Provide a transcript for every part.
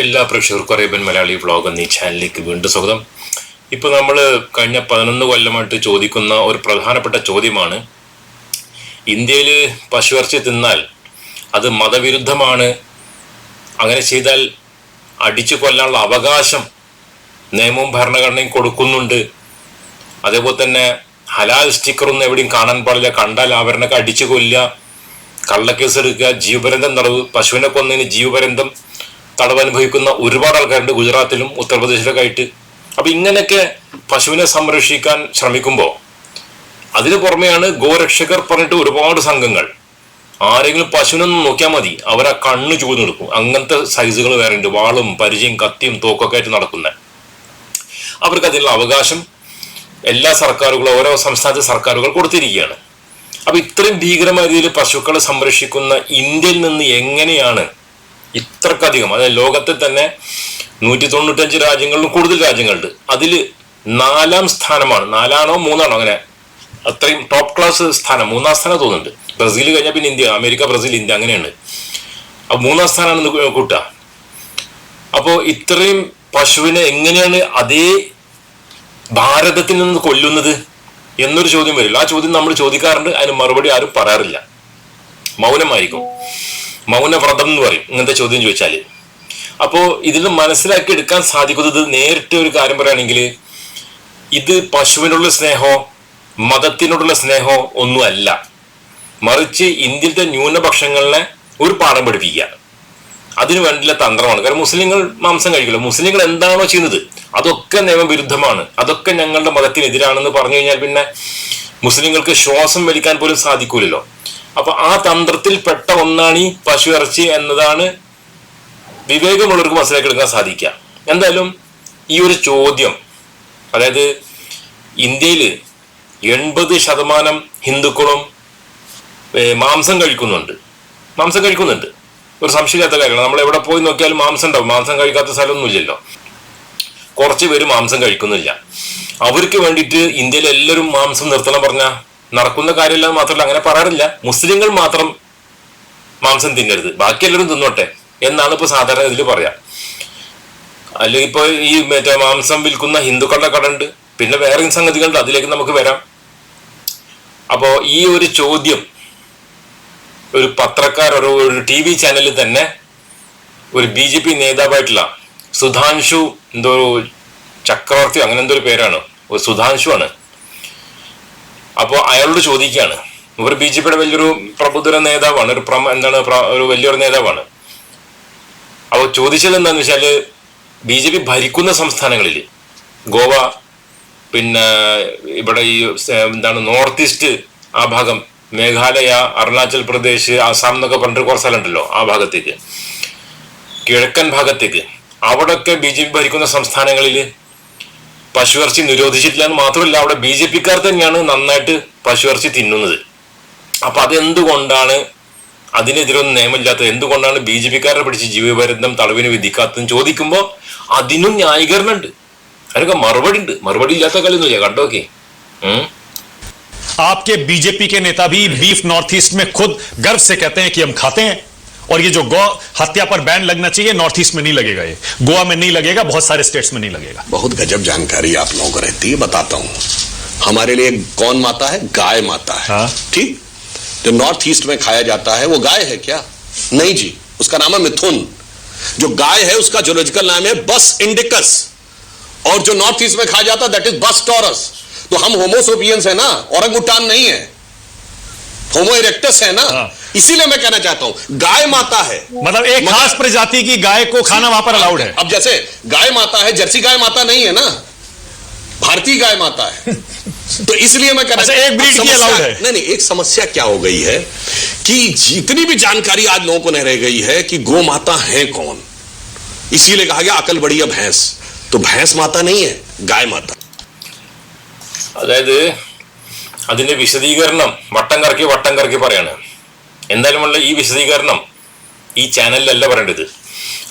എല്ലാ പ്രേക്ഷകർക്കും Arabian Malayali vlog എന്നീ ചാനലിലേക്ക് വീണ്ടും സ്വാഗതം. ഇപ്പോൾ നമ്മൾ കഴിഞ്ഞ പതിനൊന്ന് കൊല്ലമായിട്ട് ചോദിക്കുന്ന ഒരു പ്രധാനപ്പെട്ട ചോദ്യമാണ് ഇന്ത്യയിൽ പശുവിറച്ചി തിന്നാൽ അത് മതവിരുദ്ധമാണ്? അങ്ങനെ ചെയ്താൽ അടിച്ചു കൊല്ലാനുള്ള അവകാശം നിയമവും ഭരണഘടനയും കൊടുക്കുന്നുണ്ട്. അതേപോലെ തന്നെ ഹലാൽ സ്റ്റിക്കറൊന്നും എവിടെയും കാണാൻ പാടില്ല. കണ്ടാൽ അവരനൊക്കെ അടിച്ചു കൊല്ലുക കള്ളക്കേസ് എടുക്കുക ജീവപര്യന്തം നടവ് പശുവിനെ കൊന്നതിന് ജീവപര്യന്തം തടവ് അനുഭവിക്കുന്ന ഒരുപാട് ആൾക്കാരുണ്ട് ഗുജറാത്തിലും ഉത്തർപ്രദേശിലൊക്കെ ആയിട്ട് അപ്പൊ ഇങ്ങനെയൊക്കെ പശുവിനെ സംരക്ഷിക്കാൻ ശ്രമിക്കുമ്പോൾ അതിനു പുറമെയാണ് ഗോരക്ഷകർ പറഞ്ഞിട്ട് ഒരുപാട് സംഘങ്ങൾ. ആരെങ്കിലും പശുവിനൊന്നും നോക്കിയാൽ മതി അവരാ കണ്ണ് ചൂന്ന് കൊടുക്കും അങ്ങനത്തെ സൈസുകൾ വേറെ ഉണ്ട്. വാളും പരിചയം കത്തിയും തോക്കൊക്കെ ആയിട്ട് നടക്കുന്ന. അവർക്ക് അതിനുള്ള അവകാശം എല്ലാ സർക്കാരുകളും ഓരോ സംസ്ഥാനത്തെ സർക്കാരുകൾ കൊടുത്തിരിക്കുകയാണ്. അപ്പൊ ഇത്രയും ഭീകരമായ രീതിയിൽ പശുക്കളെ സംരക്ഷിക്കുന്ന ഇന്ത്യയിൽ നിന്ന് എങ്ങനെയാണ് ഇത്രക്കധികം. അതായത് ലോകത്തിൽ തന്നെ നൂറ്റി തൊണ്ണൂറ്റഞ്ച് രാജ്യങ്ങളിലും കൂടുതൽ രാജ്യങ്ങളുണ്ട്. അതിൽ നാലാം സ്ഥാനമാണ്. നാലാണോ മൂന്നാണോ അങ്ങനെ? അത്രയും ടോപ്പ് ക്ലാസ് സ്ഥാനം. മൂന്നാം സ്ഥാനം തോന്നുന്നുണ്ട്. ബ്രസീൽ കഴിഞ്ഞാൽ പിന്നെ ഇന്ത്യ അമേരിക്ക ബ്രസീൽ ഇന്ത്യ അങ്ങനെയാണ് അപ്പൊ മൂന്നാം സ്ഥാനമാണ് കൂട്ടുക. അപ്പോൾ ഇത്രയും പശുവിനെ എങ്ങനെയാണ് അതേ ഭാരതത്തിൽ നിന്ന് കൊല്ലുന്നത് എന്നൊരു ചോദ്യം വരില്ല. ആ ചോദ്യം നമ്മൾ ചോദിക്കാറുണ്ട്. അതിന് മറുപടി ആരും പറയാറില്ല. മൗനമായിരിക്കും. മൗനവ്രതം എന്ന് പറയും. ഇങ്ങനത്തെ ചോദ്യം ചോദിച്ചാൽ അപ്പോ ഇതിൽ മനസ്സിലാക്കി എടുക്കാൻ സാധിക്കുന്നത് നേരിട്ട് ഒരു കാര്യം പറയുകയാണെങ്കിൽ ഇത് പശുവിനുള്ള സ്നേഹമോ മതത്തിനോടുള്ള സ്നേഹമോ ഒന്നുമല്ല മറിച്ച് ഇന്ത്യയിലത്തെ ന്യൂനപക്ഷങ്ങളെ ഒരു പാഠം പഠിപ്പിക്കുക. അതിനു വേണ്ടിയുള്ള തന്ത്രമാണ്. കാരണം മുസ്ലിങ്ങൾ മാംസം കഴിക്കില്ല. മുസ്ലിങ്ങൾ എന്താണോ ചെയ്യുന്നത്? അതൊക്കെ നിയമവിരുദ്ധമാണ്. അതൊക്കെ ഞങ്ങളുടെ മതത്തിനെതിരാണെന്ന് പറഞ്ഞു കഴിഞ്ഞാൽ പിന്നെ മുസ്ലിങ്ങൾക്ക് ശ്വാസം വലിക്കാൻ പോലും സാധിക്കൂലല്ലോ. അപ്പൊ ആ തന്ത്രത്തിൽ പെട്ട ഒന്നാണ് ഈ പശു ഇറച്ചി എന്നതാണ് വിവേകമുള്ളവർക്ക് മനസ്സിലാക്കിയെടുക്കാൻ സാധിക്കുക. എന്തായാലും ഈ ഒരു ചോദ്യം അതായത് ഇന്ത്യയിൽ എൺപത് ശതമാനം ഹിന്ദുക്കളും മാംസം കഴിക്കുന്നുണ്ട്. മാംസം കഴിക്കുന്നുണ്ട്. ഒരു സംശയമില്ലാത്ത കാര്യമാണ്. നമ്മൾ എവിടെ പോയി നോക്കിയാലും മാംസം ഉണ്ടാവും. മാംസം കഴിക്കാത്ത സ്ഥലമൊന്നുമില്ലല്ലോ. കുറച്ച് പേര് മാംസം കഴിക്കുന്നില്ല. അവർക്ക് വേണ്ടിയിട്ട് ഇന്ത്യയിൽ എല്ലാവരും മാംസം നിർത്തണം പറഞ്ഞ നടക്കുന്ന കാര്യമല്ല മാത്രമല്ല അങ്ങനെ പറയാറില്ല. മുസ്ലിങ്ങൾ മാത്രം മാംസം തിന്നരുത്. ബാക്കി എല്ലാവരും തിന്നോട്ടെ എന്നാണ് ഇപ്പൊ സാധാരണ ഇതിൽ പറയാം. അല്ലെങ്കിൽ ഇപ്പൊ ഈ മറ്റേ മാംസം വിൽക്കുന്ന ഹിന്ദുക്കളുടെ കട ഉണ്ട് പിന്നെ വേറെ സംഗതികളുണ്ട്. അതിലേക്ക് നമുക്ക് വരാം. അപ്പോ ഈ ഒരു ചോദ്യം ഒരു പത്രക്കാർ ഒരു ഒരു ടി വി ചാനലിൽ തന്നെ ഒരു ബി ജെ പി നേതാവായിട്ടുള്ള സുധാൻഷു എന്തോ ചക്രവർത്തി അങ്ങനെ എന്തോ ഒരു പേരാണ്. ഒരു സുധാൻഷു ആണ്. അപ്പോൾ അയാളോട് ചോദിക്കുകയാണ്. ഇവർ ബി ജെ പിയുടെ വലിയൊരു പ്രബുദ്ധര നേതാവാണ് ഒരു പ്രമ എന്താണ് ഒരു വലിയൊരു നേതാവാണ്. അപ്പോൾ ചോദിച്ചത് എന്താന്ന് വെച്ചാൽ ബി ജെ പി ഭരിക്കുന്ന സംസ്ഥാനങ്ങളിൽ ഗോവ പിന്നെ ഇവിടെ ഈ എന്താണ് നോർത്ത് ഈസ്റ്റ് ആ ഭാഗം മേഘാലയ അരുണാചൽ പ്രദേശ് ആസാം എന്നൊക്കെ പറഞ്ഞിട്ട് കുറച്ച് സ്ഥലമുണ്ടല്ലോ ആ ഭാഗത്തേക്ക്. കിഴക്കൻ ഭാഗത്തേക്ക്. അവിടെയൊക്കെ ബി ജെ പി ഭരിക്കുന്ന സംസ്ഥാനങ്ങളിൽ പശുവിറച്ചി നിരോധിച്ചിട്ടില്ല എന്ന് മാത്രമല്ല അവിടെ ബി ജെ പിക്കാർ തന്നെയാണ് നന്നായിട്ട് പശുവിറച്ചി തിന്നുന്നത് അപ്പൊ അതെന്തുകൊണ്ടാണ് അതിനെതിരൊന്നും നിയമമില്ലാത്തത് എന്തുകൊണ്ടാണ് ബി ജെ പിക്കാരെ പിടിച്ച് ജീവപര്യന്തം തടവിന് വിധിക്കാത്തതെന്ന് ചോദിക്കുമ്പോൾ അതിനും ന്യായീകരണമുണ്ട് അതിനൊക്കെ മറുപടി ഉണ്ട് മറുപടി ഇല്ലാത്ത കളിയൊന്നുമില്ല കണ്ടോക്കെ ഉം आपके बीजेपी के नेता भी बीफ नॉर्थ ईस्ट में खुद गर्व से कहते हैं कि हम खाते हैं और ये जो गौ हत्या पर बैन लगना चाहिए नॉर्थ ईस्ट में नहीं लगेगा ये। गोवा में नहीं लगेगा बहुत सारे स्टेट्स में नहीं लगेगा। बहुत गजब जानकारी आप लोगों को रहती है बताता हूँ। हमारे लिए कौन माता है? गाय माता है। हाँ। ठीक? जो नॉर्थ ईस्ट में खाया जाता है वो गाय है क्या? नहीं जी उसका नाम है मिथुन। जो गाय है उसका जोलॉजिकल नाम है बस इंडिकस। और जो नॉर्थ ईस्ट में खाया जाता है दैट इज़ बस टॉरस। तो हम होमोसोपियंस है ना औरंगुटान नहीं है। होमो इरेक्टस है ना। हाँ। इसीलिए मैं कहना चाहता हूं गाय माता है मतलब एक मगर- खास प्रजाति की गाय को खाना वहां पर अलाउड है अब जैसे गाय माता है जर्सी गाय माता नहीं है ना भारतीय गाय माता है तो इसलिए मैं कहना अच्छा, एक breed की समस्या- allowed है। नहीं नहीं एक समस्या क्या हो गई है कि जितनी भी जानकारी आज लोगों को नहीं रह गई है कि गो माता है कौन इसीलिए कहा गया अकल बढ़िया भैंस तो भैंस माता नहीं है गाय माता അതായത് അതിന്റെ വിശദീകരണം വട്ടം കറക്കി വട്ടം കറക്കി പറയാണ് എന്തായാലും ഉള്ള ഈ വിശദീകരണം ഈ ചാനലിലല്ല പറയേണ്ടത്.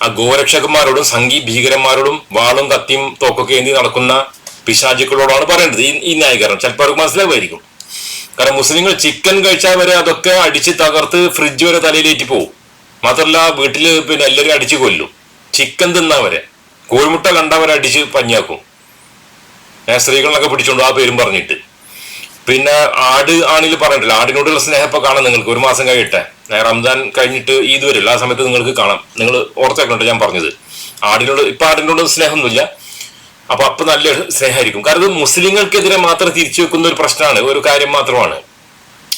ആ ഗോരക്ഷകന്മാരോടും സംഘി ഭീകരന്മാരോടും വാളും കത്തിയും തോക്കൊക്കെ എന്തി നടക്കുന്ന പിശാചുക്കളോടാണ് പറയേണ്ടത് ഈ ഈ ന്യായീകരണം. ചിലപ്പോൾ അവർക്ക് മനസ്സിലാവുമായിരിക്കും. കാരണം മുസ്ലിങ്ങൾ ചിക്കൻ കഴിച്ചാൽ വരെ അതൊക്കെ അടിച്ച് തകർത്ത് ഫ്രിഡ്ജ് വരെ തലയിലേറ്റി പോകും മാത്രമല്ല വീട്ടിൽ പിന്നെ എല്ലാവരും അടിച്ച് കൊല്ലും. ചിക്കൻ തിന്നവരെ കോഴിമുട്ട കണ്ടവരെ അടിച്ച് പഞ്ഞാക്കും. സ്ത്രീകളൊക്കെ പിടിച്ചോണ്ട് ആ പേരും പറഞ്ഞിട്ട്. പിന്നെ ആട് ആണെങ്കിൽ പറഞ്ഞിട്ടില്ല ആടിനോടുള്ള സ്നേഹം ഇപ്പൊ കാണാം നിങ്ങൾക്ക്. ഒരു മാസം കഴിയട്ടെ. റംസാൻ കഴിഞ്ഞിട്ട് ഈദ് വരില്ല ആ സമയത്ത് നിങ്ങൾക്ക് കാണാം. നിങ്ങൾ ഓർത്തേക്കണ്ട ഞാൻ പറഞ്ഞത്. ആടിനോട് ഇപ്പൊ ആടിനോട് സ്നേഹമൊന്നുമില്ല. അപ്പൊ അപ്പൊ നല്ല സ്നേഹമായിരിക്കും. കാരണം ഇത് മുസ്ലിങ്ങൾക്കെതിരെ മാത്രം തിരിച്ചു വെക്കുന്ന ഒരു പ്രശ്നമാണ്. ഒരു കാര്യം മാത്രമാണ്.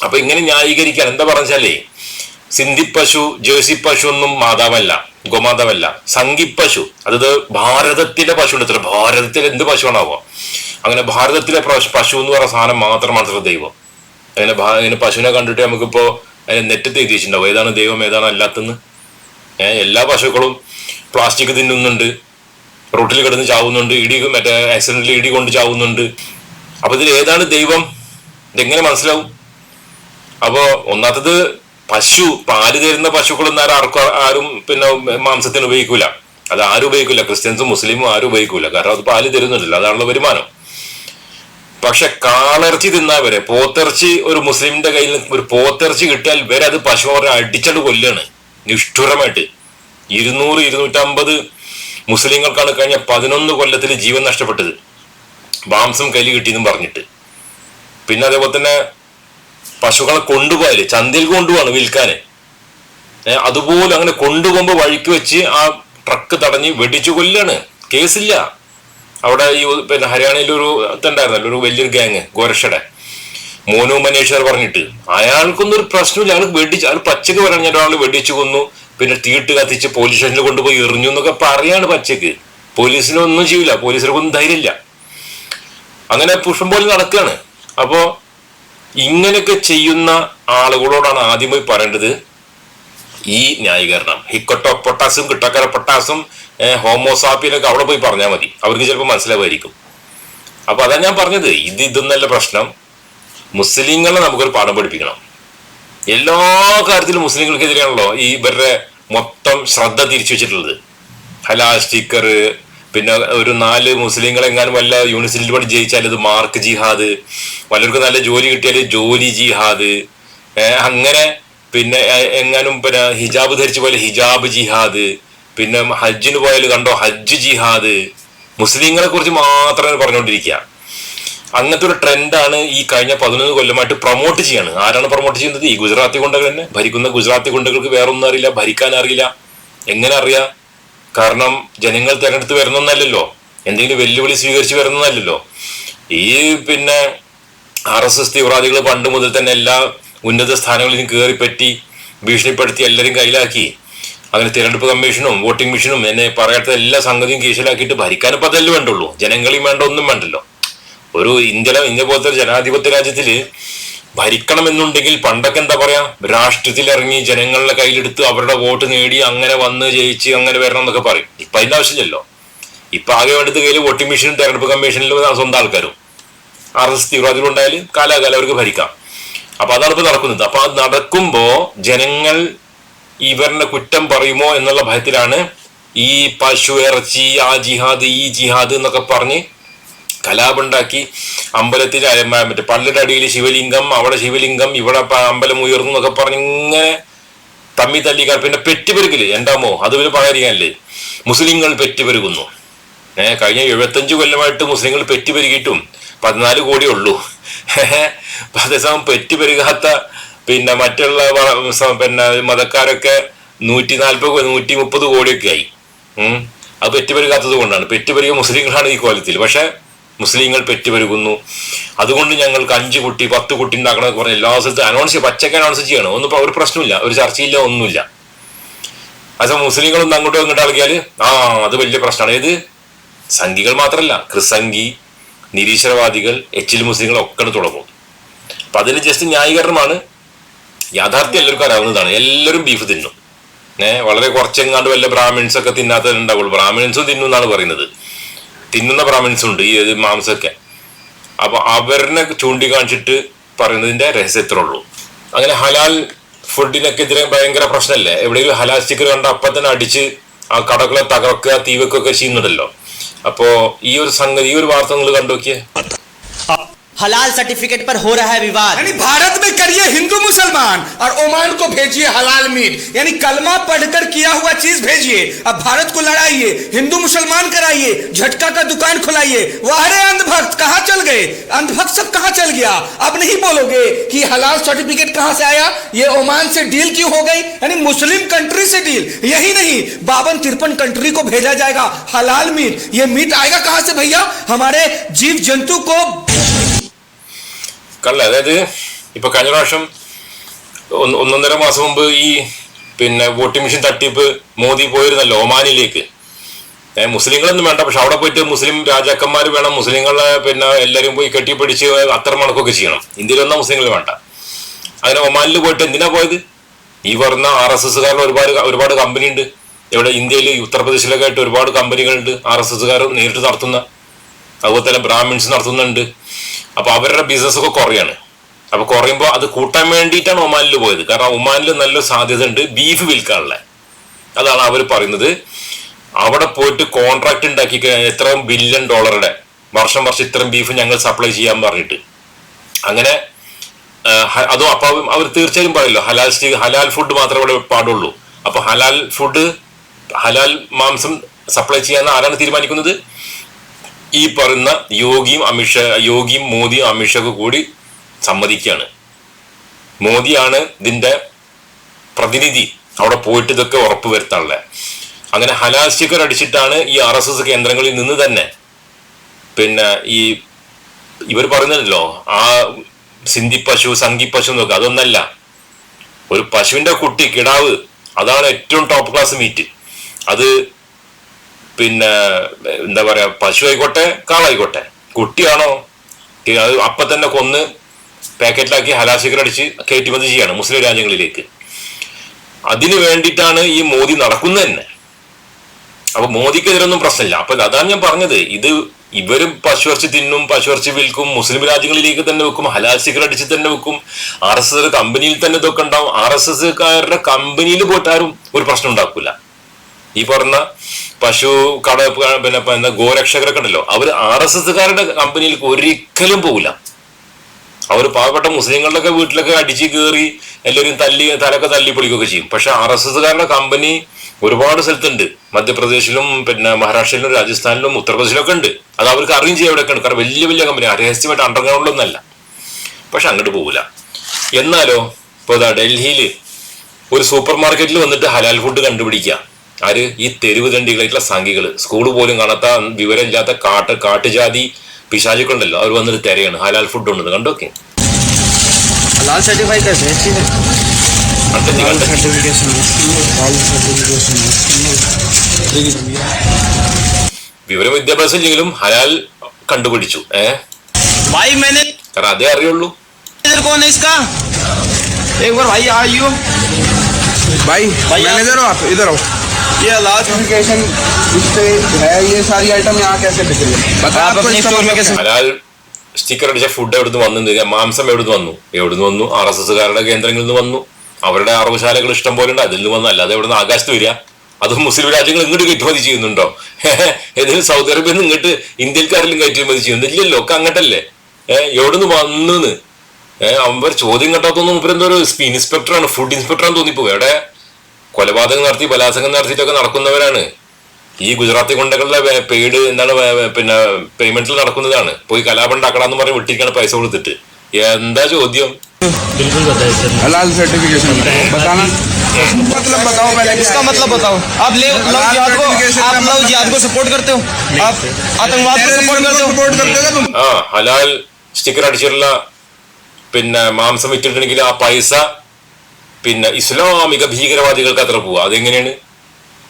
അപ്പൊ ഇങ്ങനെ ന്യായീകരിക്കാൻ എന്താ പറഞ്ഞാലേ സിന്ധി പശു ജേഴ്സി പശു ഒന്നും മാതാവല്ല. ഗോമാതാവല്ല. സംഗി പശു അതായത് ഭാരതത്തിലെ പശു ഉണ്ട് ഭാരതത്തിലെ എന്ത് പശുവാണാവോ. അങ്ങനെ ഭാരതത്തിലെ പശു എന്ന് പറയുന്ന സാധനം മാത്രമാണ് അത്ര ദൈവം. അങ്ങനെ അങ്ങനെ പശുവിനെ കണ്ടിട്ട് നമുക്കിപ്പോ അതിന് നെറ്റത്ത് എഴുതിയിട്ടുണ്ടാവും. ഏതാണ് ദൈവം ഏതാണ് അല്ലാത്തെന്ന് എല്ലാ പശുക്കളും പ്ലാസ്റ്റിക് തിന്നുന്നുണ്ട്. റോട്ടിൽ കിടന്ന് ചാവുന്നുണ്ട്. ഇടി മറ്റേ ആക്സിഡന്റിൽ ഇടി കൊണ്ട് ചാവുന്നുണ്ട്. അപ്പൊ ഇതിൽ ഏതാണ് ദൈവം? ഇതെങ്ങനെ മനസ്സിലാവും? അപ്പോ ഒന്നാമത്തത് പശു പാൽ തരുന്ന പശുക്കളൊന്നും ആരും ആർക്കും ആരും പിന്നെ മാംസത്തിന് ഉപയോഗിക്കൂല. അത് ആരും ഉപയോഗിക്കില്ല ക്രിസ്ത്യൻസും മുസ്ലിമും ആരും ഉപയോഗിക്കൂല. കാരണം അത് പാൽ തരുന്നുണ്ടല്ലോ. അതാണല്ലോ വരുമാനം. പക്ഷെ കാളിറച്ചി തിന്നാ വരെ പോത്തിറച്ചി ഒരു മുസ്ലിമിന്റെ കയ്യിൽ ഒരു പോത്തിറച്ചി കിട്ടിയാൽ വരെ അത് പശു പറഞ്ഞ അടിച്ചട് കൊല്ലാണ്. നിഷ്ഠുരമായിട്ട്. ഇരുന്നൂറ് ഇരുന്നൂറ്റമ്പത് മുസ്ലിങ്ങൾക്കാണ് കഴിഞ്ഞ പതിനൊന്ന് കൊല്ലത്തിൽ ജീവൻ നഷ്ടപ്പെട്ടത്. മാംസം കയ്യിൽ കിട്ടിയെന്നും പറഞ്ഞിട്ട്. പിന്നെ അതേപോലെ തന്നെ പശുക്കളെ കൊണ്ടുപോയാൽ ചന്തയിൽ കൊണ്ടുപോവാണ് വിൽക്കാന്. അതുപോലെ അങ്ങനെ കൊണ്ടുപോകുമ്പോ വഴിക്ക് വെച്ച് ആ ട്രക്ക് തടഞ്ഞ് വെടിച്ചു കൊല്ലാണ്. കേസില്ല. അവിടെ ഈ പിന്നെ ഹരിയാനയിൽ ഒരു ഇതുണ്ടായിരുന്നല്ലോ ഒരു വലിയൊരു ഗ്യാങ് ഗോരക്ഷയുടെ മോനു മനേഷർ പറഞ്ഞിട്ട്. അയാൾക്കൊന്നും ഒരു പ്രശ്നമില്ല. അയാൾ വെടിച്ച് അയാൾ പച്ചക്ക് പറഞ്ഞ ഒരാൾ വെടിച്ചു കൊന്നു. പിന്നെ തീട്ട് കത്തിച്ച് പോലീസ് സ്റ്റേഷനിൽ കൊണ്ടുപോയി എറിഞ്ഞു എന്നൊക്കെ പറയാണ് പച്ചക്ക് പോലീസിനൊന്നും ചെയ്യില്ല ഒന്നും ധൈര്യമില്ല. അങ്ങനെ പുഷ്പം പോലെ നടക്കുകയാണ് അപ്പോ ഇങ്ങനെയൊക്കെ ചെയ്യുന്ന ആളുകളോടാണ് ആദ്യമായി പറയേണ്ടത് ഈ ന്യായീകരണം. ഹിക്കട്ടോ പൊട്ടാസും കിട്ടക്കര പൊട്ടാസും ഹോമോസാപ്പിയിലൊക്കെ അവിടെ പോയി പറഞ്ഞാൽ മതി. അവർക്ക് ചിലപ്പോൾ മനസ്സിലാവുമായിരിക്കും. അപ്പൊ അതാ ഞാൻ പറഞ്ഞത്. ഇത് ഇതൊന്നല്ല പ്രശ്നം. മുസ്ലിങ്ങളെ നമുക്കൊരു പാഠം പഠിപ്പിക്കണം. എല്ലാ കാര്യത്തിലും മുസ്ലിങ്ങൾക്കെതിരെയാണല്ലോ ഈ ഇവരുടെ മൊത്തം ശ്രദ്ധ തിരിച്ചു വെച്ചിട്ടുള്ളത്. ഹലാൽ സ്റ്റിക്കർ പിന്നെ ഒരു നാല് മുസ്ലിങ്ങൾ എങ്ങാനും വല്ല യൂണിവേഴ്സിറ്റിയിൽ പണി ജയിച്ചാൽ അത് മാർക്ക് ജിഹാദ്. വല്ലവർക്ക് നല്ല ജോലി കിട്ടിയാൽ ജോലി ജിഹാദ്. അങ്ങനെ പിന്നെ എങ്ങാനും പിന്നെ ഹിജാബ് ധരിച്ചു പോയാൽ ഹിജാബ് ജിഹാദ്. പിന്നെ ഹജ്ജിന് പോയാൽ കണ്ടോ ഹജ്ജ് ജിഹാദ്. മുസ്ലിങ്ങളെ കുറിച്ച് മാത്രമേ പറഞ്ഞുകൊണ്ടിരിക്കുക. അങ്ങനത്തെ ഒരു ട്രെൻഡാണ് ഈ കഴിഞ്ഞ പതിനൊന്ന് കൊല്ലമായിട്ട് പ്രൊമോട്ട് ചെയ്യാണ്. ആരാണ് പ്രൊമോട്ട് ചെയ്യുന്നത്? ഈ ഗുജറാത്തി കൊണ്ടകൾ തന്നെ. ഭരിക്കുന്ന ഗുജറാത്തി കൊണ്ടകൾക്ക് വേറൊന്നും അറിയില്ല ഭരിക്കാൻ അറിയില്ല. എങ്ങനെ അറിയാം? കാരണം ജനങ്ങൾ തെരഞ്ഞെടുത്ത് വരുന്നൊന്നല്ലല്ലോ. എന്തെങ്കിലും വെല്ലുവിളി സ്വീകരിച്ച് വരുന്നതല്ലല്ലോ ഈ പിന്നെ ആർ എസ് എസ് തീവ്രവാദികൾ പണ്ട് മുതൽ തന്നെ എല്ലാ ഉന്നത സ്ഥാനങ്ങളിലും കയറിപ്പറ്റി ഭീഷണിപ്പെടുത്തി എല്ലാവരും കയ്യിലാക്കി. അങ്ങനെ തിരഞ്ഞെടുപ്പ് കമ്മീഷനും വോട്ടിംഗ് മെഷീനും എന്നെ പറയാത്ത എല്ലാ സംഗതിയും കീശലാക്കിയിട്ട് ഭരിക്കാനും അതല്ലേ വേണ്ടുള്ളൂ. ജനങ്ങളെയും വേണ്ട ഒന്നും വേണ്ടല്ലോ. ഒരു ഇന്ത്യ ഇന്ത്യ പോലത്തെ ജനാധിപത്യ രാജ്യത്തിൽ ഭരിക്കണമെന്നുണ്ടെങ്കിൽ പണ്ടൊക്കെ എന്താ പറയാ രാഷ്ട്രീയത്തിൽ ഇറങ്ങി ജനങ്ങളുടെ കയ്യിലെടുത്ത് അവരുടെ വോട്ട് നേടി അങ്ങനെ വന്ന് ജയിച്ച് അങ്ങനെ വരണം എന്നൊക്കെ പറയും. ഇപ്പൊ അതിന്റെ ആവശ്യമില്ലല്ലോ. ഇപ്പൊ ആകെ വേണ്ടത് കയ്യിൽ വോട്ടിംഗ് മെഷീനും തെരഞ്ഞെടുപ്പ് കമ്മീഷനിലും സ്വന്തം ആൾക്കാരും. ആർ എസ് തീവ്രവാദികൾ ഉണ്ടായാൽ കാലാകാലം അവർക്ക് ഭരിക്കാം. അപ്പൊ അതാണ് ഇപ്പൊ നടക്കുന്നത്. അപ്പൊ അത് നടക്കുമ്പോ ജനങ്ങൾ ഇവരുടെ കുറ്റം പറയുമോ എന്നുള്ള ഭയത്തിലാണ് ഈ പശു ഇറച്ചി ആ ജിഹാദ് ഈ ജിഹാദ് എന്നൊക്കെ പറഞ്ഞ് കലാപുണ്ടാക്കി അമ്പലത്തിൽ മറ്റേ പള്ളിയുടെ അടിയിൽ ശിവലിംഗം അവിടെ ശിവലിംഗം ഇവിടെ അമ്പലം ഉയർന്നു എന്നൊക്കെ പറഞ്ഞ് ഇങ്ങനെ തമ്മി തല്ലിക്കാർ പിന്നെ പെറ്റുപെരുക്കില്ലേ? എന്താമോ? അത് ഒരു പറയാതിരിക്കാനല്ലേ മുസ്ലിങ്ങൾ പെറ്റുപെരുകുന്നു. ഏഹ് കഴിഞ്ഞ എഴുപത്തഞ്ച് കൊല്ലമായിട്ട് മുസ്ലിങ്ങൾ പെറ്റുപെരുകിയിട്ടും പതിനാല് കോടി ഉള്ളൂ. അതേസമയം പെറ്റുപെരുകാത്ത പിന്നെ മറ്റുള്ള പിന്നെ മതക്കാരൊക്കെ നൂറ്റി നാൽപ്പത് നൂറ്റി മുപ്പത് കോടിയൊക്കെ ആയി. അത് പെറ്റുപെരുകാത്തത് കൊണ്ടാണ്. പെറ്റുപെരുക മുസ്ലിങ്ങളാണ് ഈ കോലത്തിൽ. പക്ഷെ മുസ്ലിങ്ങൾ പെറ്റുപെരുകുന്നു. അതുകൊണ്ട് ഞങ്ങൾക്ക് അഞ്ച് കുട്ടി പത്ത് കുട്ടി ഉണ്ടാക്കണമെന്ന് പറഞ്ഞ് എല്ലാ സ്ഥലത്തും അനൗൺസ് പച്ചക്ക് അനൗൺസ് ചെയ്യണം? ഒന്നും ഒരു പ്രശ്നമില്ല ഒരു ചർച്ചയില്ല ഒന്നുമില്ല. അത് മുസ്ലിങ്ങളൊന്നും അങ്ങോട്ടും ഇങ്ങോട്ടും ഇളകിയാൽ ആ അത് വലിയ പ്രശ്നമാണ്. ഏത്? സംഘികൾ മാത്രമല്ല ക്രിസംഗി നിരീശ്വരവാദികൾ എച്ചിൽ മുസ്ലിങ്ങൾ ഒക്കെ തുടങ്ങും. അപ്പൊ അതിൽ ജസ്റ്റ് ന്യായീകരണമാണ്. യാഥാർത്ഥ്യം എല്ലാവർക്കും അറിയാവുന്നതാണ്. എല്ലാവരും ബീഫ് തിന്നും. ഏഹ് വളരെ കുറച്ചെങ്ങാണ്ട് വല്ല ബ്രാഹ്മിൺസ് ഒക്കെ തിന്നാത്തതുണ്ടാവുള്ളൂ ബ്രാഹ്മിൺസും തിന്നും എന്നാണ് പറയുന്നത്. തിന്നുന്ന ബ്രാഹ്മിൻസ് ഉണ്ട് ഈ മാംസമൊക്കെ. അപ്പൊ അവരിനെ ചൂണ്ടിക്കാണിച്ചിട്ട് പറയുന്നതിന്റെ രഹസ്യത്രേ ഉള്ളൂ. അങ്ങനെ ഹലാൽ ഫുഡിനൊക്കെതിരെ ഭയങ്കര പ്രശ്നമല്ലേ? എവിടെയെങ്കിലും ഹലാൽ സ്റ്റിക്കർ കണ്ട അപ്പൊ തന്നെ അടിച്ച് ആ കടകളെ തകർക്കുക തീവെക്കൊക്കെ ചെയ്യുന്നുണ്ടല്ലോ. അപ്പോ ഈ ഒരു സംഗതി ഈ ഒരു വാർത്ത നിങ്ങൾ കണ്ടു നോക്കിയേ हलाल सर्टिफिकेट पर हो रहा है विवाद। यानी भारत में करिए हिंदू मुसलमान और ओमान को भेजिए हलाल मीट यानी कलमा पढ़कर किया हुआ चीज़ भेजिए। अब भारत को लड़ाइए, हिंदू मुसलमान कराइए, झटका का दुकान खुलाइए। वाह रे अंधभक्त कहाँ चल गए? अंधभक्त सब कहाँ चल गया? अब नहीं बोलोगे कि हलाल सर्टिफिकेट कहाँ से आया? ये ओमान से डील क्यों हो गई? यानी मुस्लिम कंट्री से डील। यही नहीं, बावन तिरपन कंट्री को भेजा जाएगा। हलाल मीट ये मीट आएगा कहाँ से भैया? हमारे जीव जंतु को കള്ള. അതായത് ഇപ്പൊ കഴിഞ്ഞ പ്രാവശ്യം ഒന്ന് ഒന്നൊന്നര മാസം മുമ്പ് ഈ പിന്നെ വോട്ടിംഗ് മെഷീൻ തട്ടിപ്പ് മോദി പോയിരുന്നല്ലോ ഒമാനിലേക്ക്. മുസ്ലിങ്ങളൊന്നും വേണ്ട. പക്ഷെ അവിടെ പോയിട്ട് മുസ്ലിം രാജാക്കന്മാർ വേണം. മുസ്ലിങ്ങളെ പിന്നെ എല്ലാവരും പോയി കെട്ടിപ്പിടിച്ച് അത്ര മണക്കൊക്കെ ചെയ്യണം. ഇന്ത്യയിലൊന്നും മുസ്ലിങ്ങൾ വേണ്ട. അങ്ങനെ ഒമാനിൽ പോയിട്ട് എന്തിനാ പോയത്? ഈ പറഞ്ഞ ആർ എസ് എസ്സുകാരുടെ ഒരുപാട് ഒരുപാട് കമ്പനി ഉണ്ട് ഇവിടെ ഇന്ത്യയിൽ ഉത്തർപ്രദേശിലൊക്കെ ആയിട്ട് ഒരുപാട് കമ്പനികളുണ്ട്. ആർ എസ് എസ്സുകാർ നേരിട്ട് നടത്തുന്ന അതുപോലെ തന്നെ ബ്രാഹ്മിൻസ് നടത്തുന്നുണ്ട്. അപ്പൊ അവരുടെ ബിസിനസ് ഒക്കെ കുറയാണ്. അപ്പൊ കുറയുമ്പോൾ അത് കൂട്ടാൻ വേണ്ടിയിട്ടാണ് ഒമാനിൽ പോയത്. കാരണം ഒമാനിൽ നല്ല സാധ്യത ഉണ്ട് ബീഫ് വിൽക്കാനുള്ള. അതാണ് അവർ പറയുന്നത്. അവിടെ പോയിട്ട് കോൺട്രാക്ട് ഉണ്ടാക്കി എത്രയും ബില്യൺ ഡോളറുടെ വർഷം വർഷം ഇത്രയും ബീഫ് ഞങ്ങൾ സപ്ലൈ ചെയ്യാൻ പറഞ്ഞിട്ട്. അങ്ങനെ അതും അപ്പൊ അവർ തീർച്ചയായും പറയല്ലോ ഹലാൽ സ്റ്റീ- ഹലാൽ ഫുഡ് മാത്രമേ ഇവിടെ പാടുള്ളൂ. അപ്പൊ ഹലാൽ ഫുഡ് ഹലാൽ മാംസം സപ്ലൈ ചെയ്യാൻ ആരാണ് തീരുമാനിക്കുന്നത്? ഈ പറയുന്ന യോഗിയും അമിഷ യോഗിയും മോദിയും അമിത്ഷാക്ക് കൂടി സമ്മതിക്കുകയാണ്. മോദിയാണ് ഇതിന്റെ പ്രതിനിധി. അവിടെ പോയിട്ട് ഇതൊക്കെ ഉറപ്പ് വരുത്താനുള്ള അങ്ങനെ ഹലാൽ അടിച്ചിട്ടാണ് ഈ ആർ എസ് എസ് കേന്ദ്രങ്ങളിൽ നിന്ന് തന്നെ പിന്നെ ഈ ഇവർ പറയുന്നല്ലോ ആ സിന്ധി പശു സംഗി പശു എന്നൊക്കെ. അതൊന്നല്ല. ഒരു പശുവിന്റെ കുട്ടി കിടാവ് അതാണ് ഏറ്റവും ടോപ്പ് ക്ലാസ് മീറ്റ് അത് പിന്നെ എന്താ പറയാ പശു ആയിക്കോട്ടെ കാളായിക്കോട്ടെ കുട്ടിയാണോ? അത് അപ്പൊ തന്നെ കൊന്ന് പാക്കറ്റിലാക്കി ഹലാശിക്കർ അടിച്ച് കയറ്റുമതി ചെയ്യാണ് മുസ്ലിം രാജ്യങ്ങളിലേക്ക്. അതിനു വേണ്ടിയിട്ടാണ് ഈ മോദി നടക്കുന്നത് തന്നെ. അപ്പൊ മോദിക്കെതിരൊന്നും പ്രശ്നമില്ല. അപ്പൊ അതാണ് ഞാൻ പറഞ്ഞത്. ഇത് ഇവരും പശുവർച്ചി തിന്നും പശുവർച്ചി വിൽക്കും മുസ്ലിം രാജ്യങ്ങളിലേക്ക് തന്നെ വെക്കും ഹലാൽ സിഗർ അടിച്ച് തന്നെ വെക്കും. ആർ എസ് എസ് കമ്പനിയിൽ തന്നെ ഇതൊക്കെ ഉണ്ടാവും. ആർ എസ് എസ്കാരുടെ കമ്പനിയിൽ പോയിട്ടാരും ഒരു പ്രശ്നം ഉണ്ടാക്കൂല. ഈ പറഞ്ഞ പശു കട പിന്നെ എന്താ ഗോരക്ഷകരൊക്കെ ഉണ്ടല്ലോ. അവർ ആർ എസ് എസ്സുകാരുടെ കമ്പനിയിലേക്ക് ഒരിക്കലും പോകില്ല അവർ പാവപ്പെട്ട മുസ്ലിങ്ങളുടെയൊക്കെ വീട്ടിലൊക്കെ അടിച്ച് കയറി എല്ലാവരും തല്ലി തലൊക്കെ തല്ലി പൊളിക്കുകയൊക്കെ ചെയ്യും. പക്ഷെ ആർ എസ് എസ്സുകാരുടെ കമ്പനി ഒരുപാട് സ്ഥലത്തുണ്ട്. മധ്യപ്രദേശിലും പിന്നെ മഹാരാഷ്ട്രയിലും രാജസ്ഥാനിലും ഉത്തർപ്രദേശിലൊക്കെ ഉണ്ട്. അത് അവർക്ക് അറിയും ചെയ്യാൻ എവിടെയൊക്കെ ഉണ്ട് കാരണം വലിയ വലിയ കമ്പനി രഹസ്യമായിട്ട് അണ്ടർഗ്രൗണ്ടിലൊന്നല്ല പക്ഷെ അങ്ങോട്ട് പോകില്ല എന്നാലോ ഇപ്പോൾ ഡൽഹിയിൽ ഒരു സൂപ്പർ മാർക്കറ്റിൽ വന്നിട്ട് ഹലാൽ ഫുഡ് കണ്ടുപിടിക്കുക. ആര് ഈ തെരുവ് തണ്ടികളായിട്ടുള്ള സംഘികൾ സ്കൂൾ പോലും കാണാത്ത വിവരമില്ലാത്ത കാട്ട് കാട്ടുജാതി പിശാചുക്കളുണ്ടല്ലോ അവർ വന്നിട്ട് തിരയാണ് ഹലാൽ ഫുഡ് ഉണ്ടെന്ന് കണ്ടോക്കെ हलाल सर्टिफाई कैसे है ठीक है കണ്ടെത്തി കണ്ടെത്തി सर्टिफिकेशन हलाल सर्टिफिकेशन വിവരം വിദ്യാഭ്യാസം ഇല്ലെങ്കിലും ഹലാൽ കണ്ടുപിടിച്ചു ഏ भाई मैंने കാരണം അതേ അറിയുള്ളൂ इधर कौन है इसका एक बार भाई आइयो भाई भैया। मैनेजर हो आप इधर आओ ये हलाल सर्टिफिकेशन इस पे है ये सारी आइटम यहाँ कैसे बिक रही है बता आप आपको अपने इसका स्टोर में मतलब कैसे ഹലാൽ സ്റ്റിക്കർ അടിച്ച ഫുഡ് എവിടുന്ന് വന്നു മാംസം എവിടുന്ന് വന്നു എവിടുന്ന് വന്നു ആർ എസ് എസ്സുകാരുടെ കേന്ദ്രങ്ങളിൽ നിന്ന് വന്നു അവരുടെ അറവുശാലകൾ ഇഷ്ടം പോലെ ഉണ്ട് അതിൽ നിന്ന് വന്നു അല്ലാതെ എവിടുന്ന് ആകാശത്ത് വരിക അത് മുസ്ലിം രാജ്യങ്ങൾ ഇങ്ങോട്ട് കയറ്റുമതി ചെയ്യുന്നുണ്ടോ ഏതെങ്കിലും സൗദി അറേബ്യയിൽ നിന്ന് ഇങ്ങോട്ട് ഇന്ത്യക്കാരിലും കയറ്റുമതി ചെയ്യുന്നുണ്ട് ഇല്ലല്ലോ ഒക്കെ അങ്ങോട്ടല്ലേ ഏഹ് എവിടുന്ന് വന്നു ഏഹ് അവർ ചോദ്യം കേട്ടാത്തൊന്നും ഇവരെന്തോ ഒരു ഇൻസ്പെക്ടറാണ് ഫുഡ് ഇൻസ്പെക്ടറാന്ന് തോന്നിപ്പോ എവിടെ കൊലപാതകം നടത്തി ബലാത്സംഗം നടത്തിയിട്ടൊക്കെ നടക്കുന്നവരാണ് ഈ ഗുജറാത്തി കൊണ്ടകളുടെ പെയ്ഡ് എന്താണ് വേ- വേ- പിന്നെ പേയ്മെന്റിൽ നടക്കുന്നതാണ് പോയി കലാപം ഉണ്ടാക്കണമെന്ന് പറഞ്ഞ് വിട്ടിരിക്കാണ് പൈസ കൊടുത്തിട്ട് എന്താ ചോദ്യം हलाल सर्टिफिकेशन बताना मतलब बताओ पहले इसका मतलब बताओ आप ले लव हलाल जिहाद को certification आप का लव मतलब- जिहाद को सपोर्ट करते हो आप आतंकवाद को सपोर्ट करते हो सपोर्ट करते हो तुम ആ ഹലാൽ സ്റ്റിക്കർ അടിച്ചിട്ടുള്ള പിന്നെ മാംസം വിറ്റിട്ടുണ്ടെങ്കിൽ ആ പൈസ പിന്നെ ഇസ്ലാമിക ഭീകരവാദികൾക്ക് അത്ര പോവുക അതെങ്ങനെയാണ്?